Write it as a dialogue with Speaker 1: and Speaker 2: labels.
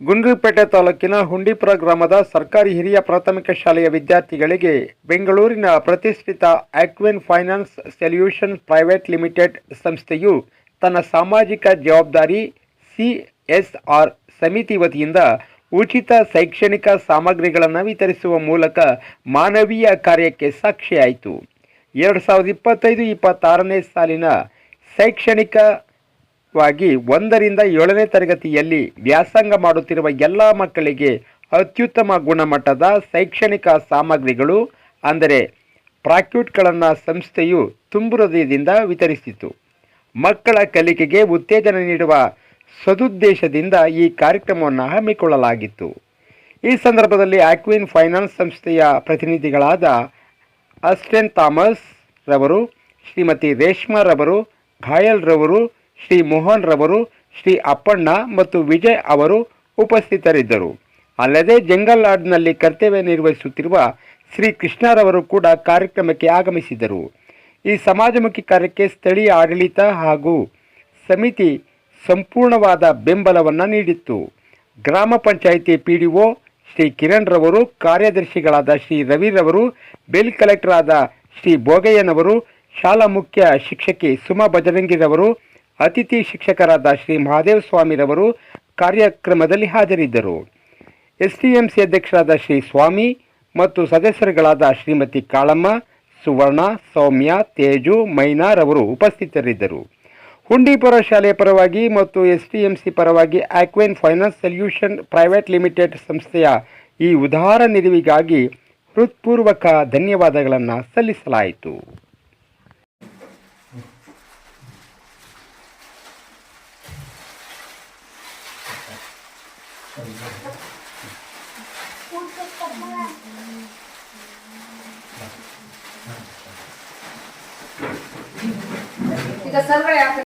Speaker 1: ಗುಂಡ್ಲುಪೇಟೆ ತಾಲೂಕಿನ ಹುಂಡಿಪುರ ಗ್ರಾಮದ ಸರ್ಕಾರಿ ಹಿರಿಯ ಪ್ರಾಥಮಿಕ ಶಾಲೆಯ ವಿದ್ಯಾರ್ಥಿಗಳಿಗೆ ಬೆಂಗಳೂರಿನ ಪ್ರತಿಷ್ಠಿತ Aqven finance solution private limited ಸಂಸ್ಥೆಯು ತನ್ನ ಸಾಮಾಜಿಕ ಜವಾಬ್ದಾರಿ ಸಿಎಸ್ಆರ್ ಸಮಿತಿ ವತಿಯಿಂದ ಉಚಿತ ಶೈಕ್ಷಣಿಕ ಸಾಮಗ್ರಿಗಳನ್ನು ವಿತರಿಸುವ ಮೂಲಕ ಮಾನವೀಯ ಕಾರ್ಯಕ್ಕೆ ಸಾಕ್ಷಿಯಾಯಿತು. ಎರಡು ಸಾವಿರದ ಇಪ್ಪತ್ತೈದು ಇಪ್ಪತ್ತಾರನೇ ಸಾಲಿನ ಶೈಕ್ಷಣಿಕ ವಾಗಿ ಒಂದರಿಂದ ಏಳನೇ ತರಗತಿಯಲ್ಲಿ ವ್ಯಾಸಂಗ ಮಾಡುತ್ತಿರುವ ಎಲ್ಲ ಮಕ್ಕಳಿಗೆ ಅತ್ಯುತ್ತಮ ಗುಣಮಟ್ಟದ ಶೈಕ್ಷಣಿಕ ಸಾಮಗ್ರಿಗಳು, ಅಂದರೆ ಪ್ರಾಕ್ಯೂಟ್ಗಳನ್ನು ಸಂಸ್ಥೆಯು ತುಂಬು ಹೃದಯದಿಂದ ವಿತರಿಸಿತು. ಮಕ್ಕಳ ಕಲಿಕೆಗೆ ಉತ್ತೇಜನ ನೀಡುವ ಸದುದ್ದೇಶದಿಂದ ಈ ಕಾರ್ಯಕ್ರಮವನ್ನು ಹಮ್ಮಿಕೊಳ್ಳಲಾಗಿತ್ತು. ಈ ಸಂದರ್ಭದಲ್ಲಿ ಆಕ್ವಿನ್ ಫೈನಾನ್ಸ್ ಸಂಸ್ಥೆಯ ಪ್ರತಿನಿಧಿಗಳಾದ ಅಸ್ಟೆನ್ ಥಾಮಸ್ ರವರು, ಶ್ರೀಮತಿ ರೇಷ್ಮಾ ರವರು, ಘಾಯಲ್ ರವರು ಶ್ರೀ ಮೋಹನ್ ರವರು, ಶ್ರೀ ಅಪ್ಪಣ್ಣ ಮತ್ತು ವಿಜಯ್ ಅವರು ಉಪಸ್ಥಿತರಿದ್ದರು. ಅಲ್ಲದೆ ಜಂಗಲ್ ಲಾಡ್ನಲ್ಲಿ ಕರ್ತವ್ಯ ನಿರ್ವಹಿಸುತ್ತಿರುವ ಶ್ರೀ ಕೃಷ್ಣರವರು ಕೂಡ ಕಾರ್ಯಕ್ರಮಕ್ಕೆ ಆಗಮಿಸಿದರು ಈ ಸಮಾಜಮುಖಿ ಕಾರ್ಯಕ್ಕೆ ಸ್ಥಳೀಯ ಆಡಳಿತ ಹಾಗೂ ಸಮಿತಿ ಸಂಪೂರ್ಣವಾದ ಬೆಂಬಲವನ್ನು ನೀಡಿತ್ತು. ಗ್ರಾಮ panchayat P D O Shri Kiran ರವರು, ಕಾರ್ಯದರ್ಶಿಗಳಾದ ಶ್ರೀ ರವಿರವರು ಬಿಲ್ ಕಲೆಕ್ಟರ್ ಆದ ಶ್ರೀ ಬೋಗಯ್ಯನವರು ಶಾಲಾ ಮುಖ್ಯ ಶಿಕ್ಷಕಿ ಸುಮಾ ಬಜರಂಗಿರವರು ಅತಿಥಿ ಶಿಕ್ಷಕರಾದ ಶ್ರೀ ಮಹಾದೇವ ಸ್ವಾಮಿರವರು ಕಾರ್ಯಕ್ರಮದಲ್ಲಿ ಹಾಜರಿದ್ದರು. ಎಸ್ಟಿಎಂಸಿ ಅಧ್ಯಕ್ಷರಾದ ಶ್ರೀ ಸ್ವಾಮಿ ಮತ್ತು ಸದಸ್ಯರುಗಳಾದ ಶ್ರೀಮತಿ ಕಾಳಮ್ಮ, ಸುವರ್ಣ, ಸೌಮ್ಯ, ತೇಜು ಮೈನಾರವರು ಉಪಸ್ಥಿತರಿದ್ದರು. ಹುಂಡಿಪುರ ಶಾಲೆಯ ಪರವಾಗಿ ಮತ್ತು ಎಸ್ಟಿಎಂಸಿ ಪರವಾಗಿ Aqven finance solution private limited ಸಂಸ್ಥೆಯ ಈ ಉದಾರ ನಿಲುವಿಗಾಗಿ ಹೃತ್ಪೂರ್ವಕ ಧನ್ಯವಾದಗಳನ್ನು ಸಲ್ಲಿಸಲಾಯಿತು.
Speaker 2: ಈಗ ಸರ್ಗಳು ಯಾಕೆ